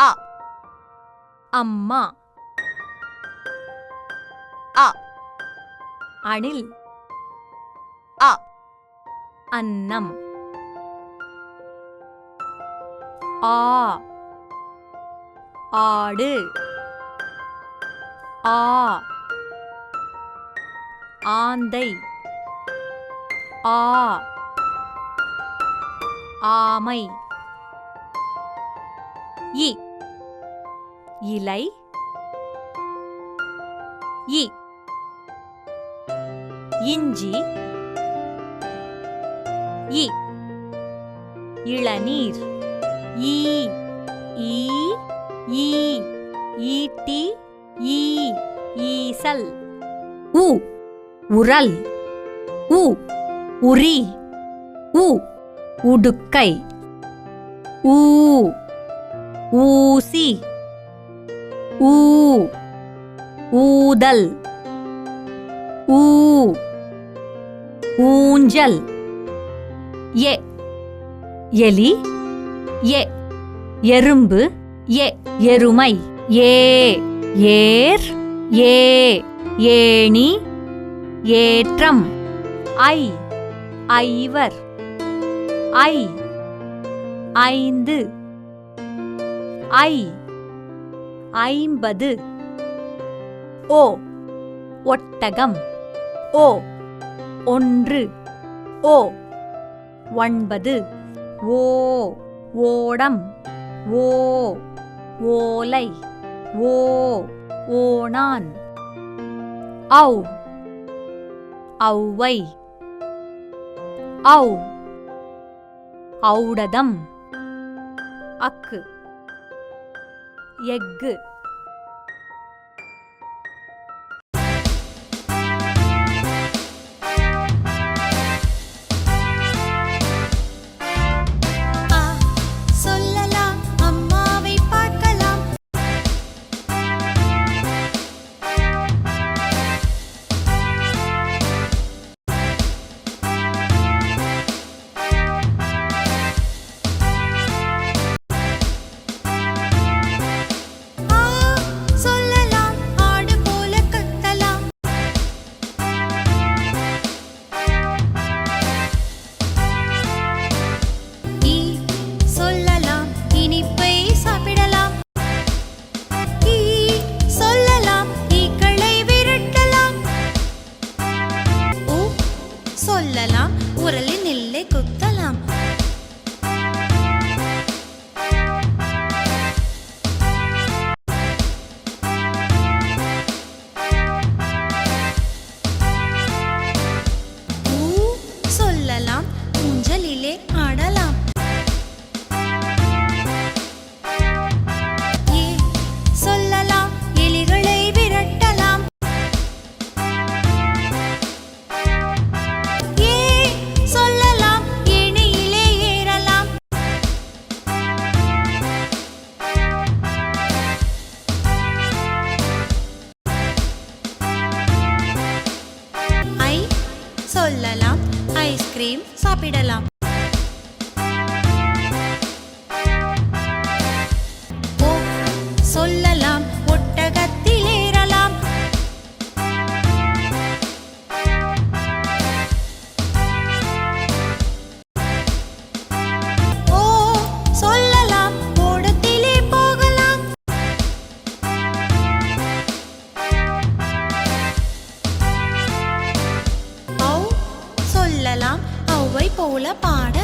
அ. அம்மா. அ. அணில். அ. அன்னம். ஆ. ஆடு. ஆ. ஆந்தை. ஆ. ஆமை. இ. இலை. இ. இஞ்சி. இ. இளநீர். ஈ ஈ ஈ ஈட்டி. ஈ ஈசல். உ. உரல். உ. உரி. உ. உடுக்கை. ஊ. ஊசி. ஊ ஊதல் ஊ ஊஞ்சல் எ எலி எ எறும்பு எ எருமை ஏ ஏர் ஏ ஏணி ஏற்றம் ஐ ஐவர் ஐ ஐந்து ஐ ஐம்பது. ஓ ஒட்டகம். ஓ ஒன்று. ஓ ஒன்பது. ஓ ஓடம். ஓ ஓலை. ஓ ஓணான். ஔ ஔவை. ஔ ஔடதம். அக்கு. எக்கு ഉരലിൽ നെല്ലെ കൊത്ത சொல்லலாம் ஐஸ்கிரீம் சாப்பிடலாம். சொல்ல ஔ